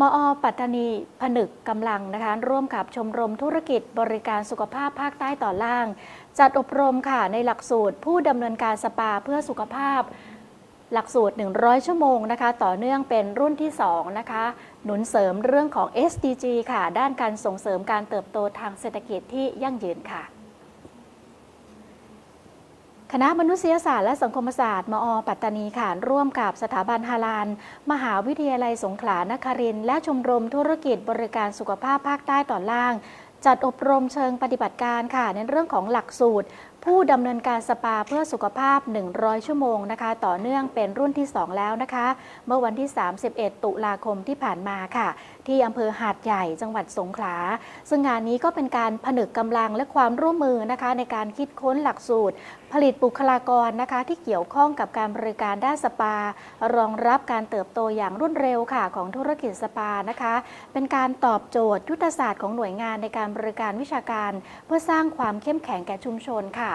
มอ ปัตตานีผนึกกำลังนะคะ ร่วมกับชมรมธุรกิจบริการสุขภาพภาคใต้ต่อล่าง จัดอบรมค่ะในหลักสูตรผู้ดำเนินการสปาเพื่อสุขภาพ หลักสูตร 100 ชั่วโมงนะคะ ต่อเนื่องเป็นรุ่นที่ 2 นะคะ หนุนเสริมเรื่องของ SDG ค่ะ ด้านการส่งเสริมการเติบโตทางเศรษฐกิจที่ยั่งยืนค่ะ คณะมนุษยศาสตร์และสังคมศาสตร์ มอ ปัตตานีค่ะร่วมกับสถาบันฮาลาน มหาวิทยาลัยสงขลานครินและชมรมธุรกิจบริการสุขภาพภาคใต้ตอนล่าง จัดอบรมเชิงปฏิบัติการค่ะ ในเรื่องของหลักสูตร ผู้ดำเนินการสปาเพื่อสุขภาพ 100 ชั่วโมงนะคะ ต่อเนื่องเป็นรุ่นที่ 2 แล้วนะคะ เมื่อวันที่ 31 ตุลาคมที่ผ่านมาค่ะ ที่อำเภอหาดใหญ่จังหวัดสงขลา ซึ่งงานนี้ก็เป็นการผนึกกำลังและความร่วมมือนะคะ ในการคิดค้นหลักสูตร ผลิตบุคลากรนะคะ ที่เกี่ยวข้องกับการบริการด้านสปา รองรับการเติบโตอย่างรวดเร็วค่ะของธุรกิจสปานะคะ เป็นการตอบโจทย์ยุทธศาสตร์ของหน่วยงานในการบริการวิชาการ เพื่อสร้างความเข้มแข็งแก่ชุมชนค่ะ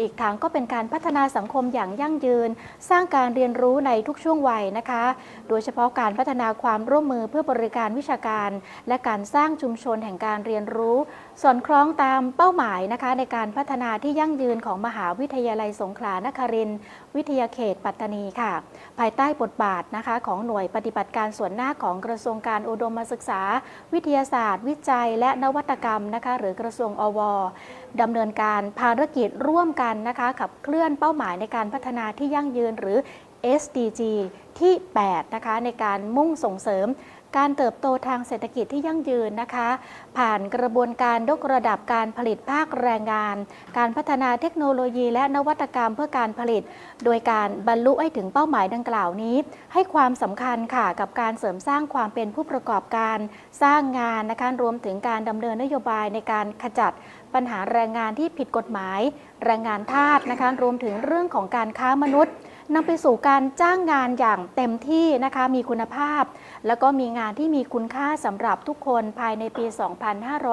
อีกทั้งก็เป็นการพัฒนาสังคมอย่างยั่งยืน สร้างการเรียนรู้ในทุกช่วงวัยนะคะ โดยเฉพาะการพัฒนาความร่วมมือเพื่อบริการวิชาการ และการสร้างชุมชนแห่งการเรียนรู้ สอดคล้องตามเป้าหมายนะคะ ในการพัฒนาที่ยั่งยืนของมหาวิทยาลัยสงขลานครินทร์วิทยาเขตปัตตานีค่ะ ภายใต้บทบาทนะคะของหน่วยปฏิบัติการส่วนหน้าของกระทรวงการอุดมศึกษา วิทยาศาสตร์ วิจัย และนวัตกรรมนะคะหรือกระทรวงอวดำเนินการภารกิจร่วมกันนะคะ ขับเคลื่อนเป้าหมายในการพัฒนาที่ยั่งยืนหรือ SDG ที่ 8 นะคะ ในการมุ่งส่งเสริมการเติบโตทางเศรษฐกิจที่ยั่งยืนนะคะ ผ่านกระบวนการยกระดับการผลิตภาคแรงงาน การพัฒนาเทคโนโลยีและนวัตกรรมเพื่อการผลิต โดยการบรรลุให้ถึงเป้าหมายดังกล่าวนี้ ให้ความสำคัญค่ะกับการเสริมสร้างความเป็นผู้ประกอบการสร้างงานนะคะรวมถึงการดำเนินนโยบายในการขจัด ปัญหาแรงงานที่ผิดกฎหมาย แรงงานทาสนะคะ รวมถึงเรื่องของการค้ามนุษย์นำไปสู่การจ้างงานอย่างเต็มที่นะคะ มีคุณภาพ แล้วก็มีงานที่มีคุณค่าสำหรับทุกคนภายในปี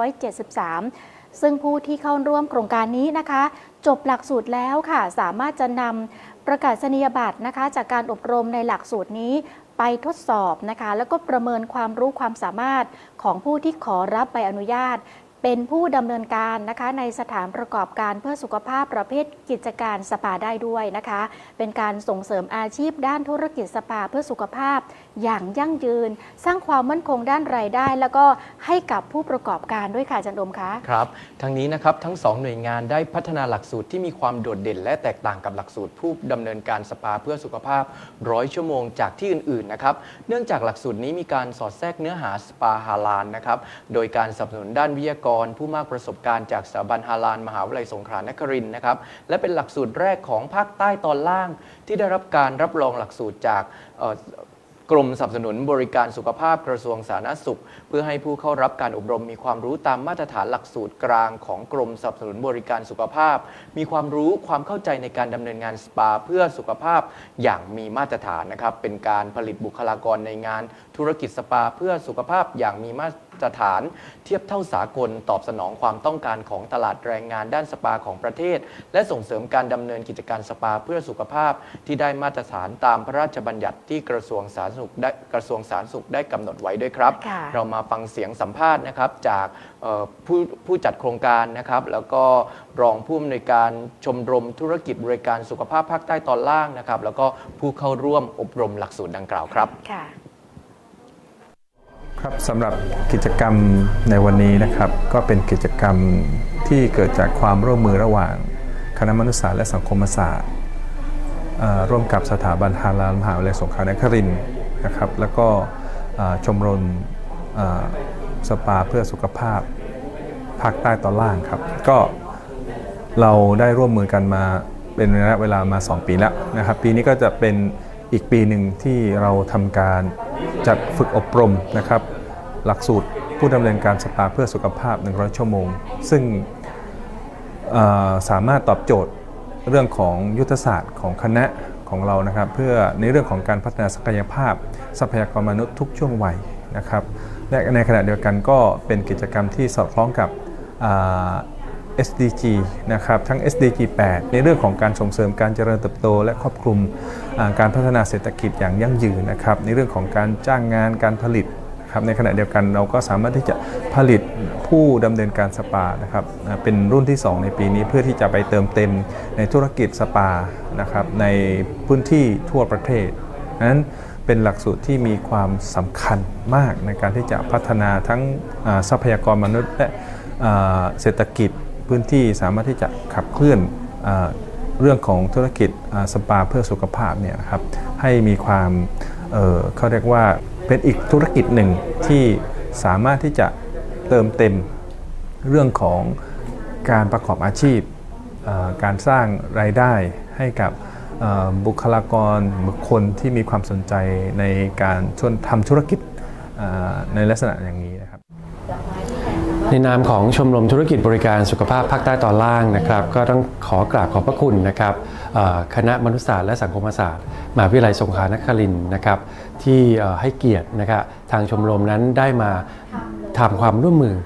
2573ซึ่งผู้ที่เข้าร่วมโครงการนี้นะคะ จบหลักสูตรแล้วค่ะ สามารถจะนำประกาศนียบัตรนะคะ จากการอบรมในหลักสูตรนี้ไปทดสอบนะคะ แล้วก็ประเมินความรู้ความสามารถของผู้ที่ขอรับใบอนุญาต เป็นผู้ดำเนินการนะคะในสถานประกอบการเพื่อสุขภาพประเภทกิจการสปาได้ด้วยนะคะ เป็นการส่งเสริมอาชีพด้านธุรกิจสปาเพื่อสุขภาพ อย่างยั่งยืน สร้างความมั่นคงด้านรายได้ แล้วก็ให้กับผู้ประกอบการด้วยค่ะอาจันดมคะครับทั้งนี้นะครับทั้งสองหน่วยงานได้พัฒนาหลักสูตรที่มีความโดดเด่น และแตกต่างกับหลักสูตรผู้ดำเนินการสปาเพื่อสุขภาพร้อยชั่วโมงจากที่อื่นๆนะครับเนื่องจากหลักสูตรนี้มีการสอดแทรกเนื้อหาสปาฮาลานนะครับโดยการสนับสนุนด้านวิทยากร ผู้มากประสบการณ์จากสถาบันฮาลานมหาวิทยาลัยสงขลานครินทร์นะครับ และเป็นหลักสูตรแรกของภาคใต้ตอนล่าง ที่ได้รับการรับรองหลักสูตรจากกรมสนับสนุนบริการสุขภาพกระทรวงสาธารณสุข เพื่อให้ผู้เข้ารับการอบรมมีความรู้ตามมาตรฐานหลักสูตรกลางของกรมสนับสนุนบริการสุขภาพ มีความรู้ความเข้าใจในการดำเนินงานสปาเพื่อสุขภาพอย่างมีมาตรฐานนะครับเป็นการผลิตบุคลากรในงานธุรกิจสปาเพื่อสุขภาพอย่างมีมาตร ตรฐาน เทียบเท่าสากลตอบสนองความต้องการของตลาดแรงงานด้านสปาของประเทศ และส่งเสริมการดำเนินกิจการสปาเพื่อสุขภาพที่ได้มาตรฐานตามพระราชบัญญัติที่กระทรวงสาธารณสุขได้กระทรวงสาธารณสุขได้กำหนดไว้ด้วยครับ ค่ะเรามาฟังเสียงสัมภาษณ์นะครับจากเอ่อผู้ผู้จัดโครงการนะครับ แล้วก็รองผู้อำนวยการชมรมธุรกิจบริการสุขภาพภาคใต้ตอนล่างนะครับ แล้วก็ผู้เข้าร่วมอบรมหลักสูตรดังกล่าวครับ ค่ะ ครับสำหรับกิจกรรมในวันนี้นะครับ ก็เป็นกิจกรรมที่เกิดจากความร่วมมือระหว่าง คณะมนุษยศาสตร์และสังคมศาสตร์ร่วมกับสถาบันฮาลาลมหาวิทยาลัยสงขลานครินนะครับ แล้วก็ชมรมสปาเพื่อสุขภาพภาคใต้ตอนล่างครับ ก็เราได้ร่วมมือกันมาเป็นระยะเวลามา 2 ปีแล้วนะครับ ปีนี้ก็จะเป็นอีกปีหนึ่งที่เราทำการจัดฝึกอบรมนะครับ หลักสูตรผู้ดำเนินการสปาเพื่อสุขภาพ 100 ชั่วโมง ซึ่งสามารถตอบโจทย์เรื่องของยุทธศาสตร์ของคณะของเรานะครับ เพื่อในเรื่องของการพัฒนาศักยภาพ ทรัพยากรมนุษย์ทุกช่วงวัยนะครับและในขณะเดียวกันก็เป็นกิจกรรมที่สอดคล้องกับ SDG นะครับทั้ง SDG 8 ในเรื่องของการส่งเสริมการเจริญเติบโต และครอบคลุมการพัฒนาเศรษฐกิจอย่างยั่งยืนนะครับในเรื่องของการจ้างงานการผลิต ครับในขณะเดียวกันเราก็สามารถที่จะผลิตผู้ดำเนินการสปานะครับเป็นรุ่นที่ 2 ในปีนี้เพื่อที่จะไปเติมเต็มในธุรกิจสปานะครับในพื้นที่ทั่วประเทศนั้นเป็นหลักสูตรที่มีความสำคัญมากในการที่จะพัฒนาทั้งทรัพยากรมนุษย์ และเศรษฐกิจพื้นที่สามารถที่จะขับเคลื่อนอเรื่องของธุรกิจสปาเพื่อสุขภาพเนี่ยนะครับให้มีความเเขาเรียกว่า เป็นอีกธุรกิจหนึ่งที่สามารถที่จะเติมเต็มเรื่องของการประกอบอาชีพ การสร้างรายได้ให้กับบุคลากรบุคคลที่มีความสนใจในการชวนทำธุรกิจในลักษณะอย่างนี้นะครับ ในนามของชมรมธุรกิจบริการสุขภาพภาคใต้ตอนล่างนะครับ ก็ต้องขอกราบขอบพระคุณนะครับ คณะมนุษยศาสตร์และสังคมศาสตร์มหาวิทยาลัยสงขลานครินทร์นะครับที่ให้เกียรตินะครับทางชมรมนั้นได้มาทำความร่วมมือ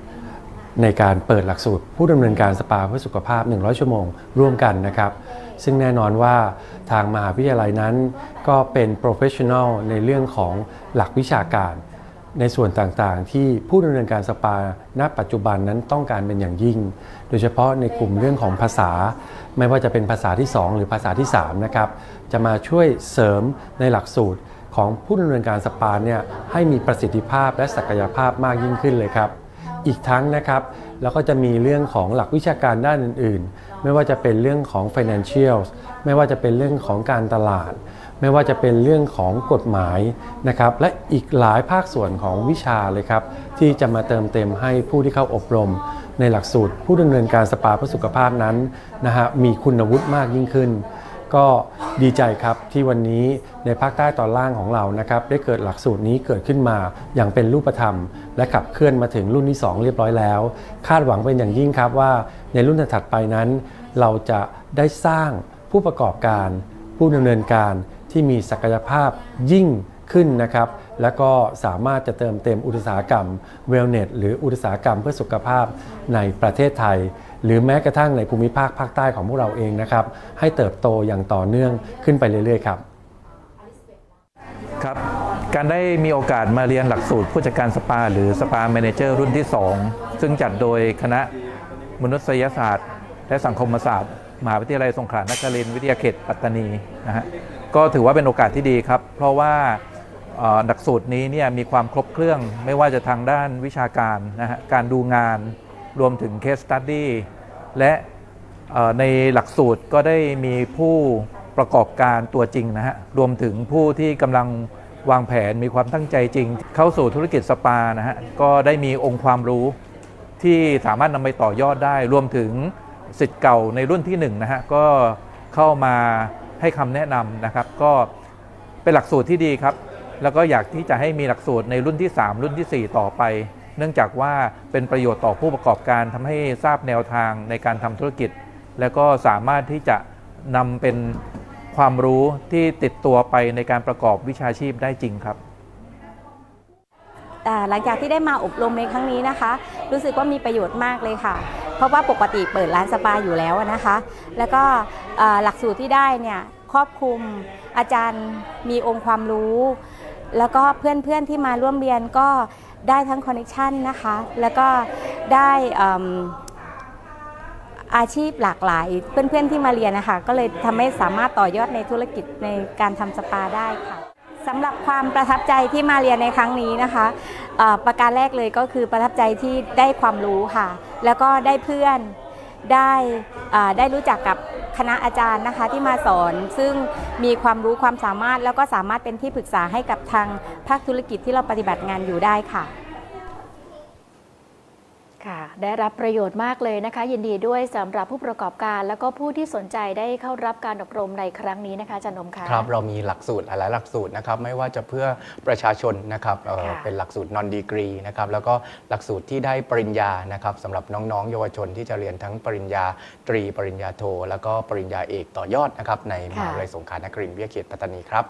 ในการเปิดหลักสูตร ผู้ดำเนินการสปาเพื่อสุขภาพ 100 ชั่วโมงร่วมกันนะครับ ซึ่งแน่นอนว่าทางมหาวิทยาลัยนั้นก็เป็น professional ในเรื่องของหลักวิชาการ ในส่วนต่างๆ ที่ผู้ดำเนินการสปาณปัจจุบันนั้นต้องการเป็นอย่างยิ่ง โดยเฉพาะในกลุ่มเรื่องของภาษา ไม่ว่าจะเป็นภาษาที่ 2 หรือภาษาที่3นะครับจะมาช่วยเสริมในหลักสูตรของผู้ดำเนินการสปาเนี่ยให้มีประสิทธิภาพและศักยภาพมากยิ่งขึ้นเลยครับ อีกทั้งนะครับ แล้วก็จะมีเรื่องของหลักวิชาการด้านอื่นๆ ไม่ว่าจะเป็นเรื่องของ financial ไม่ว่าจะเป็นเรื่องของการตลาด ไม่ว่าจะเป็นเรื่องของกฎหมายนะครับ และอีกหลายภาคส่วนของวิชาเลยครับ ที่จะมาเติมเต็มให้ผู้ที่เข้าอบรม ในหลักสูตร ผู้ดำเนินการสปาเพื่อสุขภาพนั้นนะฮะมีคุณวุฒิมากยิ่งขึ้น ก็ดีใจครับที่วันนี้ในภาคใต้ตอนล่างของเรานะครับได้เกิดหลักสูตรนี้เกิดขึ้นมาอย่างเป็นรูปธรรม และขับเคลื่อนมาถึงรุ่นที่ 2 เรียบร้อยแล้ว คาดหวังเป็นอย่างยิ่งครับว่าในรุ่นถัดไปนั้น เราจะได้สร้างผู้ประกอบการ ผู้ดำเนินการที่มีศักยภาพยิ่งขึ้นนะครับ แล้วก็สามารถจะเติมเต็มอุตสาหกรรมเวลเนสหรืออุตสาหกรรมเพื่อสุขภาพในประเทศไทย หรือแม้กระทั่งในภูมิภาคภาคใต้ของพวกเราเองนะครับ ให้เติบโตอย่างต่อเนื่องขึ้นไปเรื่อยๆครับครับ การได้มีโอกาสมาเรียนหลักสูตรผู้จัดการสปา หรือสปาแมเนเจอร์รุ่นที่ 2 ซึ่งจัดโดยคณะมนุษยศาสตร์ และสังคมศาสตร์มหาวิทยาลัยสงขลานครินทร์วิทยาเขตปัตตานีนะฮะก็ถือว่าเป็นโอกาสที่ดีครับ เพราะว่าหลักสูตรนี้เนี่ยมีความครบเครื่องไม่ว่าจะทางด้านวิชาการนะฮะการดูงาน รวมถึง case study และในหลักสูตรก็ได้มีผู้ประกอบการตัวจริงนะฮะ รวมถึงผู้ที่กำลังวางแผนมีความตั้งใจจริง เข้าสู่ธุรกิจสปานะฮะ ก็ได้มีองค์ความรู้ที่สามารถนำไปต่อยอดได้ รวมถึงสิทธิ์เก่าในรุ่นที่1นะฮะ ก็เข้ามาให้คำแนะนำนะครับ ก็เป็นหลักสูตรที่ดีครับ แล้วก็อยากที่จะให้มีหลักสูตรในรุ่นที่ 3 รุ่นทีสี่4 ต่อไป เนื่องจากว่าเป็นประโยชน์ต่อผู้ประกอบการทำให้ทราบแนวทางในการทำธุรกิจ แล้วก็สามารถที่จะนำเป็นความรู้ที่ติดตัวไปในการประกอบวิชาชีพได้จริงครับหลังจากที่ได้มาอบรมในครั้งนี้นะคะ รู้สึกว่ามีประโยชน์มากเลยค่ะ เพราะว่าปกติเปิดร้านสปาอยู่แล้วนะคะ แล้วก็หลักสูตรที่ได้เนี่ยครอบคลุมอาจารย์มีองค์ความรู้ แล้วก็เพื่อนๆที่มาร่วมเรียนก็ ได้ทั้งคอนเนคชันนะคะ แล้วก็ได้อาชีพหลากหลาย เพื่อนๆที่มาเรียนนะคะ ก็เลยทำให้สามารถต่อยอดในธุรกิจในการทำสปาได้ค่ะสำหรับความประทับใจที่มาเรียนในครั้งนี้นะคะประการแรกเลยก็คือประทับใจที่ได้ความรู้ค่ะ แล้วก็ได้เพื่อน ได้ได้รู้จักกับคณะอาจารย์นะคะที่มาสอน ซึ่งมีความรู้ความสามารถแล้วก็สามารถเป็นที่ปรึกษาให้กับทางภาคธุรกิจที่เราปฏิบัติงานอยู่ได้ค่ะ ค่ะ ได้รับประโยชน์มากเลยนะคะ ยินดีด้วยสำหรับผู้ประกอบการ แล้วก็ผู้ที่สนใจได้เข้ารับการอบรมในครั้งนี้นะคะอาจันนมค่ะครับเรามีหลักสูตรหลายๆหลักสูตรนะครับไม่ว่าจะเพื่อประชาชนนะครับเอ่อค่ะเป็นหลักสูตร non degree นะครับแล้วก็หลักสูตรที่ได้ปริญญานะครับสำหรับน้องๆ เยาวชนที่จะเรียนทั้งปริญญาตรี ปริญญาโท แล้วก็ปริญญาเอกต่อยอดนะครับในมหาวิทยาลัยสงขลานครินทร์วิทยาเขตปัตตานีครับ